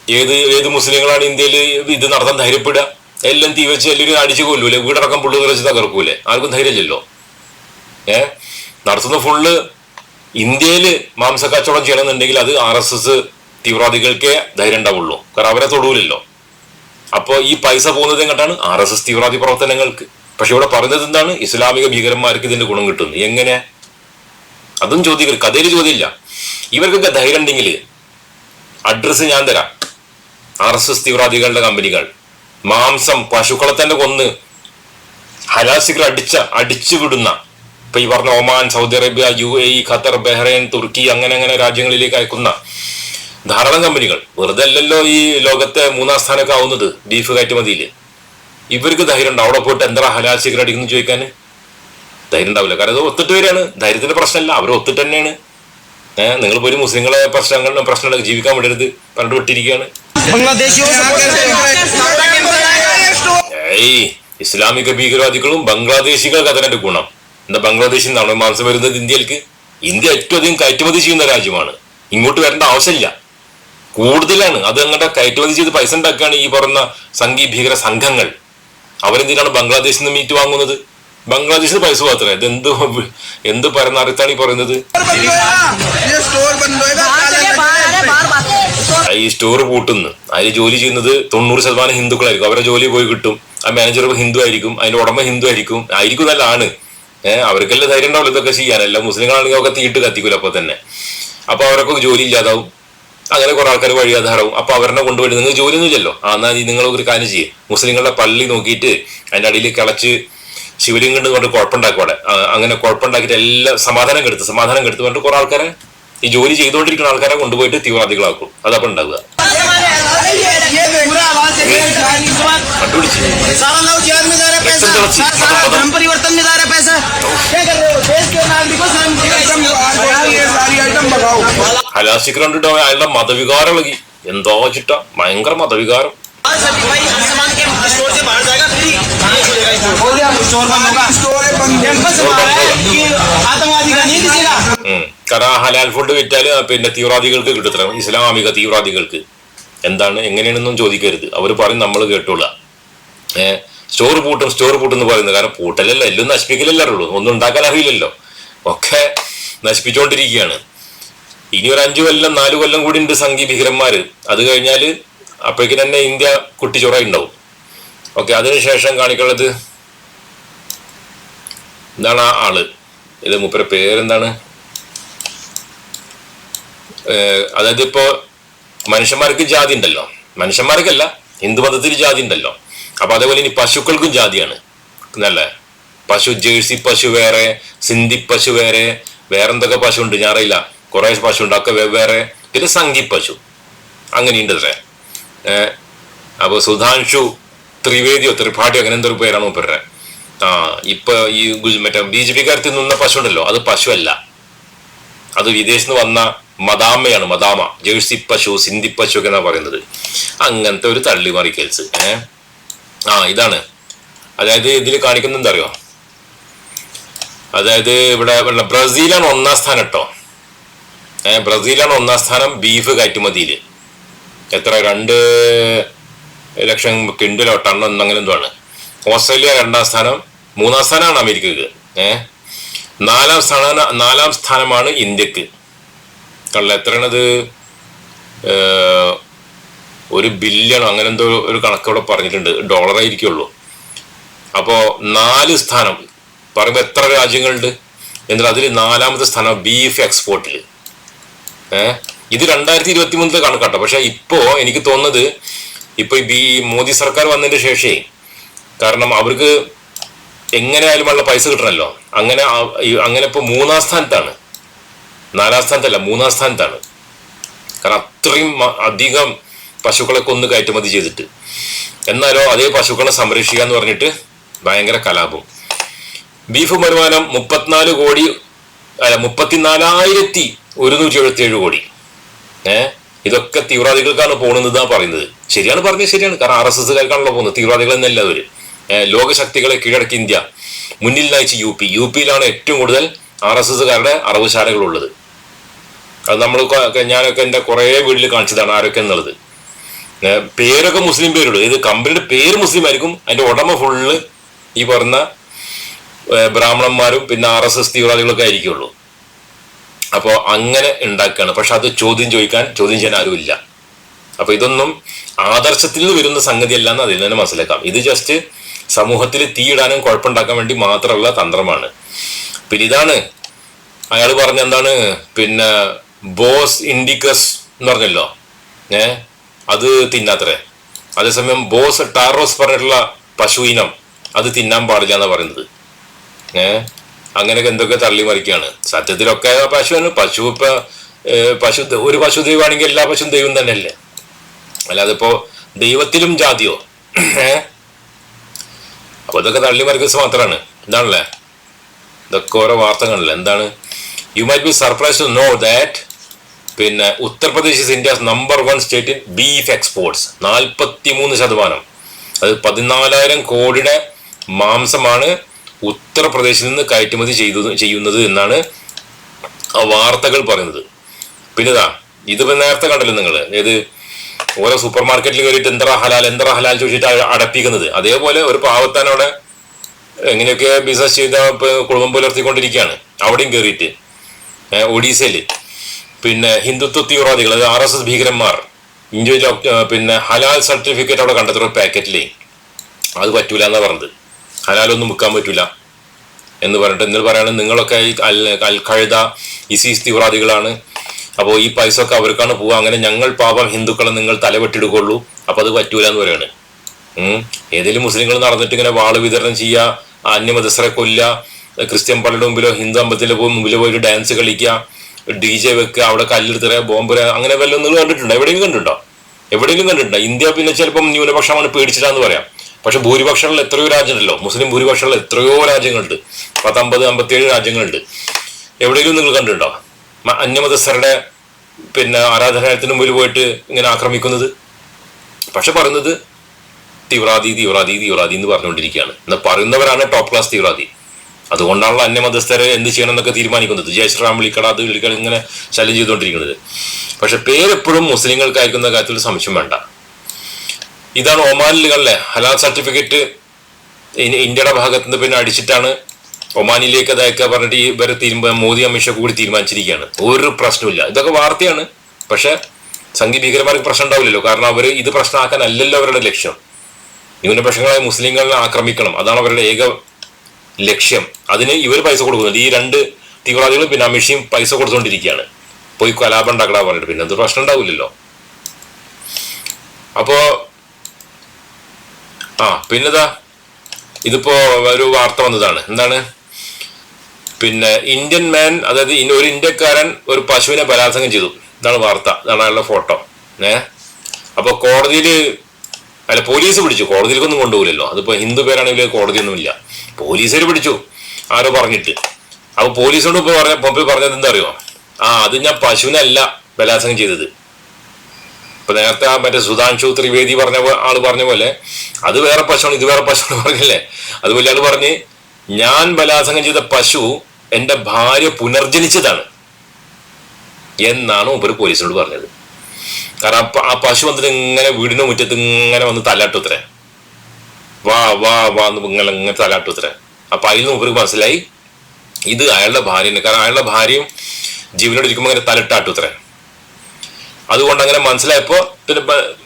ഏത് ഏത് മുസ്ലിങ്ങളാണ് ഇന്ത്യയിൽ ഇത് നടത്താൻ ധൈര്യപ്പെടുക? എല്ലാം തീ വെച്ച് എല്ലാവരും അടിച്ചു കൊല്ലൂലെ? വീടടക്കം പുള്ളു നിറച്ച് തകർക്കൂലേ? ആർക്കും ധൈര്യമില്ലല്ലോ. ഏ? നടത്തുന്ന ഫുള്ള് ഇന്ത്യയിൽ മാംസ കച്ചവടം ചെയ്യണമെന്നുണ്ടെങ്കിൽ അത് ആർ എസ് എസ് തീവ്രവാദികൾക്കേ ധൈര്യം ഉണ്ടാവുള്ളൂ. കാരണം അവരെ തൊടൂലല്ലോ. അപ്പോൾ ഈ പൈസ പോകുന്നത് എങ്ങോട്ടാണ്? ആർ എസ് എസ് തീവ്രവാദി പ്രവർത്തനങ്ങൾക്ക്. പക്ഷെ ഇവിടെ പറഞ്ഞത് എന്താണ്? ഇസ്ലാമിക ഭീകരന്മാർക്ക് ഇതിന്റെ ഗുണം കിട്ടുന്നു. എങ്ങനെ? അതും ചോദ്യം കഥയിൽ ചോദ്യമില്ല. ഇവർക്കൊക്കെ ധൈര്യം ഉണ്ടെങ്കിൽ അഡ്രസ്സ് ഞാൻ തരാം. ആർ എസ് എസ് തീവ്രവാദികളുടെ കമ്പനികൾ. മാംസം പശുക്കളെ തന്നെ കൊന്ന് ഹലാസികൾ അടിച്ച അടിച്ചു വിടുന്ന. ഇപ്പൊ ഈ പറഞ്ഞ Oman Saudi Arabia U A E Qatar Bahrain തുർക്കി അങ്ങനെ അങ്ങനെ രാജ്യങ്ങളിലേക്ക് അയക്കുന്ന ധാരാളം കമ്പനികൾ. വെറുതെ അല്ലല്ലോ ഈ ലോകത്തെ മൂന്നാം സ്ഥാനമൊക്കെ ആവുന്നത് ബീഫ് കയറ്റുമതിയിൽ ഇവർക്ക് ധൈര്യം ഉണ്ടാവും അവിടെ പോയിട്ട് എന്താ ഹലാൽ സിഗരറ്റ് അടിക്കുന്നു ചോദിക്കാൻ? ധൈര്യം ഉണ്ടാവില്ല. കാരണം അത് ഒത്തിട്ട് വരികയാണ്. ധൈര്യത്തിന്റെ പ്രശ്നമല്ല. അവർ ഒത്തിട്ട് തന്നെയാണ്. ഏഹ് നിങ്ങൾ പോലും മുസ്ലിങ്ങളെ പ്രശ്നങ്ങളിലും പ്രശ്നങ്ങളൊക്കെ ജീവിക്കാൻ വിടരുത്. പറഞ്ഞിട്ട് വിട്ടിരിക്കുകയാണ്. ഇസ്ലാമിക ഭീകരവാദികളും ബംഗ്ലാദേശികൾക്ക് അതിനെ ഗുണം എന്താ ബംഗ്ലാദേശിൽ നിന്നാണോ മാംസം വരുന്നത് ഇന്ത്യയിലേക്ക്? ഇന്ത്യ ഏറ്റവും അധികം കയറ്റുമതി ചെയ്യുന്ന രാജ്യമാണ്. ഇങ്ങോട്ട് വരേണ്ട ആവശ്യമില്ല. കൂടുതലാണ്. അത് അങ്ങോട്ട് കയറ്റുമതി ചെയ്ത് പൈസ ഉണ്ടാക്കുകയാണ് ഈ പറഞ്ഞ സംഘീ ഭീകര സംഘങ്ങൾ. അവരെന്തിനാണ് ബംഗ്ലാദേശിൽ നിന്ന് മീറ്റ് വാങ്ങുന്നത്? ബംഗ്ലാദേശിൽ പൈസ മാത്രമേ ഇതെന്ത് എന്ത് പരനാറിത്താണ് ഈ പറയുന്നത്? ഈ സ്റ്റോർ കൂട്ടുന്നു അതിൽ ജോലി ചെയ്യുന്നത് തൊണ്ണൂറ് ശതമാനം ഹിന്ദുക്കളായിരിക്കും. അവരുടെ ജോലി പോയി കിട്ടും. ആ മാനേജർ ഹിന്ദു ആയിരിക്കും. അതിന്റെ ഉടമ ഹിന്ദു ആയിരിക്കും. ആയിരിക്കും നല്ലതാണ്. ഏഹ് അവർക്കെല്ലാം ധൈര്യം ഉണ്ടാവില്ല ഇതൊക്കെ ചെയ്യാനല്ല മുസ്ലിങ്ങളാണെങ്കിൽ അവർക്ക് തീട്ട് കത്തിക്കൂല അപ്പൊ തന്നെ. അപ്പൊ അവരൊക്കെ ജോലി ഇല്ലാതാവും. അങ്ങനെ കുറെ ആൾക്കാർ വഴിയാധാരവും. അപ്പൊ അവരെ കൊണ്ടുപോയി നിങ്ങൾ ജോലി ഒന്നുമില്ലല്ലോ ആ എന്നാൽ നിങ്ങൾ ഒരു കാര്യം ചെയ്യും. മുസ്ലിങ്ങളുടെ പള്ളി നോക്കിയിട്ട് അതിന്റെ അടിയിൽ കിളച്ച് ശിവലിംഗം ഉണ്ട് കൊണ്ട് കുഴപ്പമുണ്ടാക്കുവാടെ അങ്ങനെ കുഴപ്പമുണ്ടാക്കിയിട്ട് എല്ലാം സമാധാനം കെടുത്തു സമാധാനം കെടുത്തു പറഞ്ഞിട്ട് കുറെ ആൾക്കാരെ ഈ ജോലി ചെയ്തുകൊണ്ടിരിക്കുന്ന ആൾക്കാരെ കൊണ്ടുപോയിട്ട് തീവ്രവാദികളാക്കും. അതപ്പം ഉണ്ടാവുക. ഹലാസിക്ക് കണ്ടിട്ട്? അയാളുടെ മതവികാരം എന്തോ ചിട്ട. ഭയങ്കര മതവികാരം. हो गया स्टोर बंद होगा स्टोर है बंद कैंपस से बाहर है कि आतंकवादी का नहीं किसीगा ഉം. കാരണം ആ ഹലാൽ ഫുഡ് വിറ്റാല് പിന്നെ തീവ്രവാദികൾക്ക് കിട്ടത്ര ഇസ്ലാമിക തീവ്രവാദികൾക്ക് എന്താണ് എങ്ങനെയാണെന്നും ചോദിക്കരുത് അവർ പറയും നമ്മൾ കേട്ടോളാം ഏഹ് സ്റ്റോർ പൂട്ടും സ്റ്റോർ പൂട്ടും എന്ന് പറയുന്നത് കാരണം പൂട്ടലല്ല എല്ലാം നശിപ്പിക്കലല്ലേ ഉള്ളൂ ഒന്നും ഉണ്ടാക്കാൻ അറിയില്ലല്ലോ ഒക്കെ നശിപ്പിച്ചുകൊണ്ടിരിക്കുകയാണ് ഇനി ഒരു അഞ്ചു കൊല്ലം നാലു കൊല്ലം കൂടി ഉണ്ട് സംഘി ഭീകരന്മാര് അത് കഴിഞ്ഞാല് അപ്പോഴേക്കും തന്നെ ഇന്ത്യ കുട്ടിച്ചോറായി ഉണ്ടാവും ഓക്കെ അതിനുശേഷം കാണിക്കുള്ളത് എന്താണ് ആ ആൾ? ഇത് മൂപ്പരെ പേരെന്താണ്? അതായത് ഇപ്പോ മനുഷ്യന്മാർക്ക് ജാതി ഉണ്ടല്ലോ. മനുഷ്യന്മാർക്കല്ല ഹിന്ദു മതത്തിൽ ജാതി ഉണ്ടല്ലോ. അപ്പൊ അതേപോലെ ഇനി പശുക്കൾക്കും ജാതിയാണ്. എന്നല്ലേ പശു ജേഴ്സി പശു വേറെ സിന്ധി പശു വേറെ വേറെന്തൊക്കെ പശു ഉണ്ട് ഞാൻ അറിയില്ല കുറെ പശു ഉണ്ട് ഒക്കെ വെവ്വേറെ. പിന്നെ സംഗി പശു. അങ്ങനെയുണ്ട് അത്രേ ഏഹ് അപ്പൊ സുധാൻഷു ത്രിവേദിയോ ത്രിപാഠിയോ അങ്ങനെ എന്തൊരു പേരാണ് മൂപ്പരുടെ. ആ ഇപ്പൊ ഈ മറ്റേ ബി ജെ പിക്കാരത്തിൽ നിന്ന പശു ഉണ്ടല്ലോ അത് പശുവല്ല. അത് വിദേശത്ത് വന്ന മദാമയാണ് മദാമ ജേഴ്സി പശു സിന്ധി പശു ഒക്കെ എന്നാ പറയുന്നത്. അങ്ങനത്തെ ഒരു തള്ളിമാറി കേസ് ഏ? ആ ഇതാണ്. അതായത് ഇതിൽ കാണിക്കുന്ന എന്താ അറിയോ അതായത് ഇവിടെ ബ്രസീലാണ് ഒന്നാം സ്ഥാനം കേട്ടോ ഏ ബ്രസീലാണ് ഒന്നാം സ്ഥാനം ബീഫ് കയറ്റുമതിയിൽ. എത്ര? രണ്ട് ലക്ഷം കിണ്ടലോ ടണ്ണോ അങ്ങനെ എന്തോ ആണ്. ഓസ്ട്രേലിയ രണ്ടാം സ്ഥാനം മൂന്നാം സ്ഥാനമാണ് അമേരിക്കക്ക്. ഏഹ് നാലാം സ്ഥാന നാലാം സ്ഥാനമാണ് ഇന്ത്യയ്ക്ക്. കള്ള എത്രയാണത്? ഒരു ബില്യൺ അങ്ങനെ എന്തോ ഒരു കണക്ക് ഇവിടെ പറഞ്ഞിട്ടുണ്ട്. ഡോളർ ആയിരിക്കുള്ളൂ അപ്പോ നാല് സ്ഥാനം. പറയുമ്പോൾ എത്ര രാജ്യങ്ങളുണ്ട്? എന്നിട്ട് അതിൽ നാലാമത്തെ സ്ഥാനം ബീഫ് എക്സ്പോർട്ടിൽ ഏഹ് ഇത് രണ്ടായിരത്തി ഇരുപത്തി മൂന്നിലെ കണക്കാട്ടോ. പക്ഷെ ഇപ്പോ എനിക്ക് തോന്നുന്നത് ഇപ്പൊ ഈ മോദി സർക്കാർ വന്നതിന്റെ ശേഷേ. കാരണം അവർക്ക് എങ്ങനെയായാലും ഉള്ള പൈസ കിട്ടണമല്ലോ അങ്ങനെ അങ്ങനെ ഇപ്പൊ മൂന്നാം സ്ഥാനത്താണ്. നാലാം സ്ഥാനത്തല്ല മൂന്നാം സ്ഥാനത്താണ്. കാരണം അത്രയും അധികം പശുക്കളെ കൊന്ന് കയറ്റുമതി ചെയ്തിട്ട്. എന്നാലോ അതേ പശുക്കളെ സംരക്ഷിക്കുക എന്ന് പറഞ്ഞിട്ട് ഭയങ്കര കലാപം. ബീഫ് വരുമാനം മുപ്പത്തിനാല് കോടി അല്ല മുപ്പത്തിനാലായിരത്തി ഒരുന്നൂറ്റി എഴുപത്തി ഏഴ് കോടി. ഏഹ് ഇതൊക്കെ തീവ്രവാദികൾക്കാണ് പോകുന്നതാണ് പറയുന്നത്. ശരിയാണ് പറഞ്ഞത് ശരിയാണ്. കാരണം ആർ എസ് എസ്കാർക്കാണല്ലോ പോകുന്നത് തീവ്രവാദികൾ എന്നല്ല അവർ? ലോകശക്തികളെ കീഴടക്കി ഇന്ത്യ. മുന്നിൽ നയിച്ച് യു പി. യു പിയിലാണ് ഏറ്റവും കൂടുതൽ ആർ എസ് എസ്സുകാരുടെ അറവുശാലകളുള്ളത്. അത് നമ്മൾ ഞാനൊക്കെ എന്റെ കുറേ വീട്ടിൽ കാണിച്ചതാണ് ആരൊക്കെ എന്നുള്ളത്. പേരൊക്കെ മുസ്ലിം പേരുള്ളൂ. ഇത് കമ്പനിയുടെ പേര് മുസ്ലിം ആയിരിക്കും. അതിന്റെ ഉടമ ഫുള്ള് ഈ പറഞ്ഞ ബ്രാഹ്മണന്മാരും പിന്നെ ആർ എസ് എസ് തീവ്രവാദികളൊക്കെ ആയിരിക്കുള്ളൂ. അപ്പോൾ അങ്ങനെ ഉണ്ടാക്കുകയാണ്. പക്ഷെ അത് ചോദ്യം ചോദിക്കാൻ ചോദ്യം ചെയ്യാൻ ആരുമില്ല അപ്പൊ ഇതൊന്നും ആദർശത്തിൽ നിന്ന് വരുന്ന സംഗതിയല്ല എന്ന് അതിൽ തന്നെ മനസ്സിലാക്കാം. ഇത് ജസ്റ്റ് സമൂഹത്തിൽ തീയിടാനും കുഴപ്പമുണ്ടാക്കാൻ വേണ്ടി മാത്രമുള്ള തന്ത്രമാണ്. പിന്നെ ഇതാണ് അയാൾ പറഞ്ഞ എന്താണ്? പിന്നെ ബോസ് ഇൻഡിക്കസ് എന്ന് പറഞ്ഞല്ലോ. ഏ? അത് തിന്നാത്രേ അതേസമയം ബോസ് ടാറോസ് പറഞ്ഞിട്ടുള്ള പശു ഇനം അത് തിന്നാൻ പാടില്ല എന്നാ പറയുന്നത്. ഏ? അങ്ങനെയൊക്കെ എന്തൊക്കെ തള്ളി മറിക്കുകയാണ് സത്യത്തിലൊക്കെ പശുവാണ്. പശു ഇപ്പൊ പശു ഒരു പശു ദൈവമാണെങ്കിൽ എല്ലാ പശുവും ദൈവം തന്നെയല്ലേ? അല്ലാതെ ഇപ്പോ ദൈവത്തിലും ജാതിയോ? ഏ? അപ്പൊ ഇതൊക്കെ തള്ളി മറിക്കുന്നത് മാത്രമാണ്. എന്താണല്ലേ? ഇതൊക്കെ ഓരോ വാർത്തകളല്ലേ? എന്താണ്? You might be surprise to know that പിന്നെ Uttar Pradesh is India number one state in beef exports നാൽപ്പത്തി മൂന്ന് ശതമാനം. അത് പതിനാലായിരം കോടിയുടെ മാംസമാണ് ഉത്തർപ്രദേശിൽ നിന്ന് കയറ്റുമതി ചെയ്തു ചെയ്യുന്നത് എന്നാണ് ആ വാർത്തകൾ പറയുന്നത്. പിന്നെതാ ഇത് നേരത്തെ കണ്ടല്ലോ നിങ്ങൾ ഏത് ഓരോ സൂപ്പർ മാർക്കറ്റിൽ കയറിയിട്ട് എന്താ ഹലാൽ എന്താ ഹലാൽ ചോദിച്ചിട്ട് അടപ്പിക്കുന്നത്. അതേപോലെ ഒരു പാവത്താനോടെ എങ്ങനെയൊക്കെ ബിസിനസ് ചെയ്ത കുടുംബം പുലർത്തിക്കൊണ്ടിരിക്കുകയാണ് അവിടെയും കയറിയിട്ട് ഒഡീസയിൽ. പിന്നെ ഹിന്ദുത്വ തീവ്രവാദികൾ അതായത് ആർ എസ് എസ് ഭീകരന്മാർ ഇൻഡിവിജ്വൽ പിന്നെ ഹലാൽ സർട്ടിഫിക്കറ്റ് അവിടെ കണ്ടെത്തുന്ന ഒരു പാക്കറ്റിലേ അത് പറ്റൂല എന്നാ പറഞ്ഞത്. ഹലാലൊന്നും മുക്കാൻ പറ്റൂല എന്ന് പറഞ്ഞിട്ട് എന്നിട്ട് പറയുകയാണ് നിങ്ങളൊക്കെ അൽ അൽ കഴുത ഇസീസ് തീവ്രവാദികളാണ്. അപ്പോൾ ഈ പൈസ ഒക്കെ അവർക്കാണ് പോവുക. അങ്ങനെ ഞങ്ങൾ പാപം ഹിന്ദുക്കളെ നിങ്ങൾ തലവെട്ടിടുകൊള്ളൂ അപ്പോൾ അത് പറ്റൂല എന്ന് പറയാണ്. ഏതെങ്കിലും മുസ്ലിങ്ങൾ നടന്നിട്ട് ഇങ്ങനെ വാൾ വിതരണം ചെയ്യുക അന്യമതസ്ഥരെ കൊല്ല ക്രിസ്ത്യൻ പള്ളിയുടെ മുമ്പിലോ ഹിന്ദു അമ്പലത്തിലെ പോയി മുമ്പിലോ പോയിട്ട് ഡാൻസ് കളിക്കുക ഡി ജെ വെക്കുക അവിടെ കല്ലെടുത്തറ ബോംബുര അങ്ങനെ വല്ലതും നിങ്ങൾ കണ്ടിട്ടുണ്ടോ? എവിടെയെങ്കിലും കണ്ടിട്ടുണ്ടോ? എവിടെയെങ്കിലും കണ്ടിട്ടുണ്ടോ? ഇന്ത്യ പിന്നെ ചിലപ്പം ന്യൂനപക്ഷമാണ് പേടിച്ചിട്ടാന്ന് പറയാം. പക്ഷെ ഭൂരിപക്ഷങ്ങളിൽ എത്രയോ രാജ്യമുണ്ടല്ലോ മുസ്ലിം ഭൂരിപക്ഷങ്ങളിൽ എത്രയോ രാജ്യങ്ങളുണ്ട്. പത്തമ്പത് അമ്പത്തിയേഴ് രാജ്യങ്ങളുണ്ട്. എവിടെയെങ്കിലും നിങ്ങൾ കണ്ടിട്ടുണ്ടോ? അന്യമതസ്ഥരുടെ പിന്നെ ആരാധനാലയത്തിന് മുമ്പിൽ പോയിട്ട് ഇങ്ങനെ ആക്രമിക്കുന്നത്. പക്ഷെ പറയുന്നത് തീവ്രവാദി തീവ്രവാദി തീവ്രവാദി എന്ന് പറഞ്ഞുകൊണ്ടിരിക്കുകയാണ്. എന്നാൽ പറയുന്നവരാണ് ടോപ്പ് ക്ലാസ് തീവ്രവാദി അതുകൊണ്ടാണല്ലോ അന്യമതസ്ഥരെ എന്ത് ചെയ്യണം എന്നൊക്കെ തീരുമാനിക്കുന്നത്. ജയശ്രാം വിളിക്കട അത് വിളിക്കട ഇങ്ങനെ ചലഞ്ച് ചെയ്തുകൊണ്ടിരിക്കുന്നത്. പക്ഷെ പേരെപ്പോഴും മുസ്ലിങ്ങൾക്കായിരിക്കുന്ന കാര്യത്തിൽ സംശയം വേണ്ട. ഇതാണ് ഒമാനിലുകളിലെ ഹലാൽ സർട്ടിഫിക്കറ്റ് ഇന്ത്യയുടെ ഭാഗത്ത് നിന്ന് പിന്നെ അടിച്ചിട്ടാണ് ഒമാനിലേക്ക് അത് അയക്കുക പറഞ്ഞിട്ട് ഈ തീരുമാനം മോദി അമിത്ഷാ കൂടി തീരുമാനിച്ചിരിക്കുകയാണ്. ഒരു പ്രശ്നമില്ല ഇതൊക്കെ വാർത്തയാണ്. പക്ഷെ സംഘി ഭീകരന്മാർക്ക് പ്രശ്നം ഉണ്ടാവില്ലല്ലോ. കാരണം അവർ ഇത് പ്രശ്നമാക്കാനല്ലല്ലോ അവരുടെ ലക്ഷ്യം. ന്യൂനപക്ഷങ്ങളായ മുസ്ലിങ്ങളെ ആക്രമിക്കണം. അതാണ് അവരുടെ ഏക ലക്ഷ്യം. അതിന് ഇവർ പൈസ കൊടുക്കുന്നുണ്ട്. ഈ രണ്ട് തീവ്രവാദികളും പിന്നെ അമിഷയും പൈസ കൊടുത്തുകൊണ്ടിരിക്കുകയാണ് പോയി കലാപം ഉണ്ടാക്കടാ പറഞ്ഞിട്ട്. പിന്നെ അത് പ്രശ്നം ഉണ്ടാവില്ലല്ലോ. അപ്പോ ആ പിന്നെതാ ഇതിപ്പോ ഒരു വാർത്ത വന്നതാണ്. എന്താണ്? പിന്നെ ഇന്ത്യൻ മാൻ അതായത് ഒരു ഇന്ത്യക്കാരൻ ഒരു പശുവിനെ ബലാത്സംഗം ചെയ്തു. ഇതാണ് വാർത്ത. ഇതാണ് അയാളുടെ ഫോട്ടോ. ഏ? അപ്പൊ കോടതിയിൽ അല്ല പോലീസ് പിടിച്ചു. കോടതിയിലേക്കൊന്നും കൊണ്ടുപോകില്ലല്ലോ. അതിപ്പോ ഹിന്ദു പേരാണെങ്കിൽ കോടതിയൊന്നുമില്ല. പോലീസുകാർ പിടിച്ചു. ആരോ പറഞ്ഞിട്ട്. അപ്പൊ പോലീസിനോട് ഇപ്പൊ പറഞ്ഞ മുമ്പിൽ പറഞ്ഞത് എന്താ അറിയോ ആ അത് ഞാൻ പശുവിനല്ല ബലാത്സംഗം ചെയ്തത്. ഇപ്പൊ നേരത്തെ ആ മറ്റേ സുധാംശു ത്രിവേദി പറഞ്ഞ ആൾ പറഞ്ഞ പോലെ അത് വേറെ പശുവാണ് ഇത് വേറെ പശുവാണ് പറഞ്ഞില്ലേ? അതുപോലെ ആൾ പറഞ്ഞ് ഞാൻ ബലാത്സംഗം ചെയ്ത പശു എന്റെ ഭാര്യ പുനർജനിച്ചതാണ് എന്നാണ് ഉപരി പോലീസിനോട് പറഞ്ഞത്. കാരണം ആ പശു വന്നിട്ട് ഇങ്ങനെ വീടിന്റെ മുറ്റത്ത് ഇങ്ങനെ വന്ന് തലാട്ടുത്രേ വാ വാ വാ എന്ന് ഇങ്ങനെ ഇങ്ങനെ തലാട്ടുത്രേ അപ്പൊ അതിൽ നിന്ന് ഉപരി മനസ്സിലായി ഇത് അയാളുടെ ഭാര്യയാണ്. കാരണം അയാളുടെ ഭാര്യയും ജീവനോട് ഇരിക്കുമ്പോൾ ഇങ്ങനെ തലട്ടാട്ടുത്ര അതുകൊണ്ട് അങ്ങനെ മനസ്സിലായപ്പോ പിന്നെ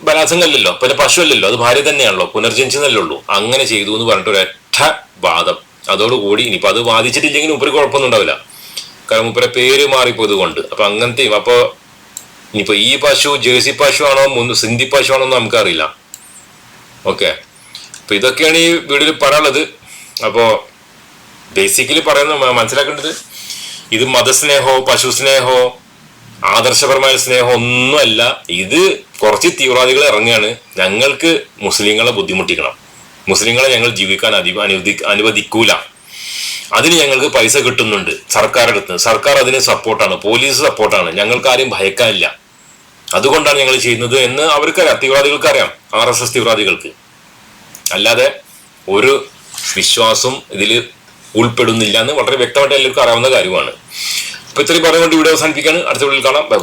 ബലാസം പിന്നെ പശു അല്ലല്ലോ അത് ഭാര്യ തന്നെയാണല്ലോ. പുനർജനിച്ചതല്ലേ ഉള്ളൂ. അങ്ങനെ ചെയ്തു എന്ന് പറഞ്ഞിട്ട് ഒരൊറ്റ വാദം. അതോടുകൂടി ഇനിയിപ്പോൾ അത് ബാധിച്ചിട്ടില്ലെങ്കിലും ഉപരി കുഴപ്പമൊന്നും ഉണ്ടാവില്ല. കാരണം ഉപരെ പേര് മാറിപ്പോയത് കൊണ്ട്. അപ്പൊ അങ്ങനത്തെ അപ്പൊ ഇനിയിപ്പോ ഈ പശു ജേഴ്സി പശു ആണോ സിന്ധി പശു ആണോ എന്ന് നമുക്കറിയില്ല. ഓക്കെ. അപ്പൊ ഇതൊക്കെയാണ് ഈ വീഡിയോയിൽ പറയാനുള്ളത്. അപ്പോ ബേസിക്കലി പറയുന്ന മനസ്സിലാക്കേണ്ടത് ഇത് മതസ്നേഹോ പശു സ്നേഹോ ആദർശപരമായ സ്നേഹം ഒന്നുമല്ല. ഇത് കുറച്ച് തീവ്രവാദികൾ ഇറങ്ങുകയാണ്. ഞങ്ങൾക്ക് മുസ്ലിങ്ങളെ ബുദ്ധിമുട്ടിക്കണം. മുസ്ലിങ്ങളെ ഞങ്ങൾ ജീവിക്കാൻ അതി അനുവദി അനുവദിക്കൂല. അതിന് ഞങ്ങൾക്ക് പൈസ കിട്ടുന്നുണ്ട്. സർക്കാർ അടുത്ത് സർക്കാർ അതിന് സപ്പോർട്ടാണ്. പോലീസ് സപ്പോർട്ടാണ്. ഞങ്ങൾക്ക് ആരും ഭയക്കാനില്ല. അതുകൊണ്ടാണ് ഞങ്ങൾ ചെയ്യുന്നത് എന്ന് അവർക്കറിയാം. തീവ്രവാദികൾക്ക് അറിയാം ആർ എസ് എസ് തീവ്രവാദികൾക്ക്. അല്ലാതെ ഒരു വിശ്വാസം ഇതിൽ ഉൾപ്പെടുന്നില്ല എന്ന് വളരെ വ്യക്തമായിട്ട് എല്ലാവർക്കും അറിയാവുന്ന കാര്യമാണ്. അപ്പൊ ഇത്രയും പറഞ്ഞുകൊണ്ട് വീഡിയോ അവസാനിപ്പിക്കാണ് അടുത്ത വീട്ടിൽ കാണാം. ബൈ.